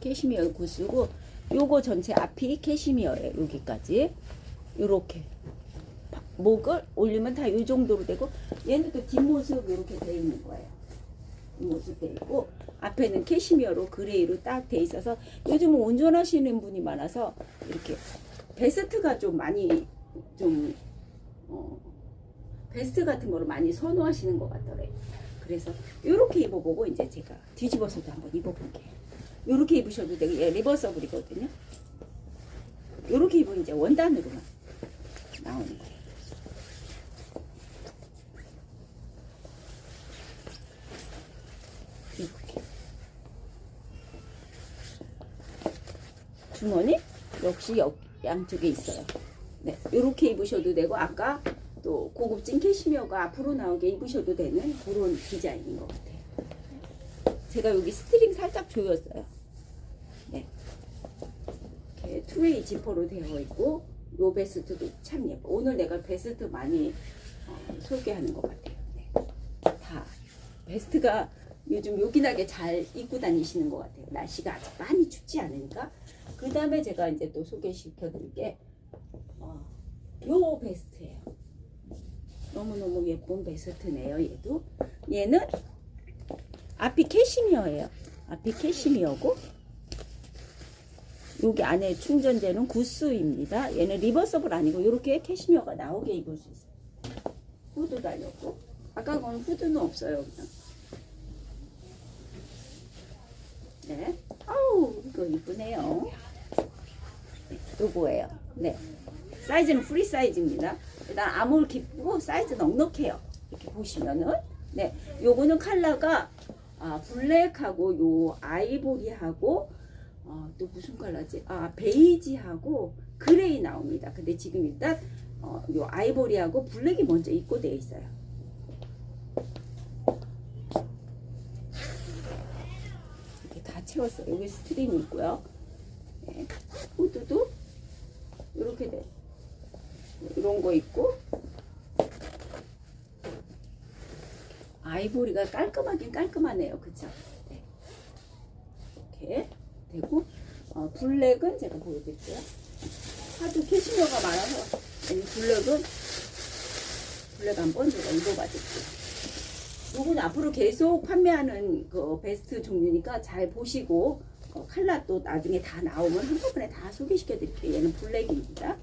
캐시미어 구스고 요거 전체 앞이 캐시미어예요. 여기까지 요렇게 바- 목을 올리면 다요 정도로 되고 얘는 또 뒷모습 이렇게 돼 있는 거예요. 뒷모습 돼 있고 앞에는 캐시미어로 그레이로 딱 돼 있어서 요즘은 운전하시는 분이 많아서 이렇게 베스트가 좀 많이 좀 어, 베스트 같은 거를 많이 선호하시는 것 같더래요. 그래서 이렇게 입어보고 이제 제가 뒤집어서도 한번 입어볼게요. 이렇게 입으셔도 되고 얘 리버서블이거든요. 이렇게 입으면 이제 원단으로만 나오는 거예요. 이렇게 주머니 역시 역, 양쪽에 있어요. 네, 이렇게 입으셔도 되고 아까 또 고급진 캐시미어가 앞으로 나오게 입으셔도 되는 그런 디자인인 것 같아요. 제가 여기 스트링 살짝 조였어요. 네. 이렇게 투웨이 지퍼로 되어 있고 요 베스트도 참 예뻐. 오늘 내가 베스트 많이 어, 소개하는 것 같아요. 네. 다 베스트가 요즘 요긴하게 잘 입고 다니시는 것 같아요. 날씨가 아직 많이 춥지 않으니까. 그 다음에 제가 이제 또 소개시켜 드릴 게, 어, 요 베스트예요. 너무너무 예쁜 베스트네요, 얘도. 얘는 앞이 캐시미어예요. 앞이 캐시미어고, 여기 안에 충전재는 구스입니다. 얘는 리버서블 아니고, 이렇게 캐시미어가 나오게 입을 수 있어요. 후드 달렸고, 아까 건 후드는 없어요, 그냥. 네. 아우, 이거 이쁘네요. 네, 요거예요. 네. 사이즈는 프리 사이즈입니다. 일단 아몰 깊고 사이즈 넉넉해요. 이렇게 보시면은. 네. 요거는 컬러가 아, 블랙하고 요 아이보리하고 어, 또 무슨 컬러지? 아, 베이지하고 그레이 나옵니다. 근데 지금 일단 어, 요 아이보리하고 블랙이 먼저 입고되어 있어요. 이렇게 다 채웠어요. 여기 스트링이 있고요. 네. 후드도 이렇게 돼. 이런 거 있고 아이보리가 깔끔하긴 깔끔하네요. 그쵸? 네. 이렇게 되고 어, 블랙은 제가 보여드릴게요. 하도 캐시미어가 많아서 이 블랙은 블랙 한번 제가 입어봐드릴게요. 요건 앞으로 계속 판매하는 그 베스트 종류니까 잘 보시고 어, 칼라 또 나중에 다 나오면 한꺼번에 다 소개시켜 드릴게요. 얘는 블랙입니다.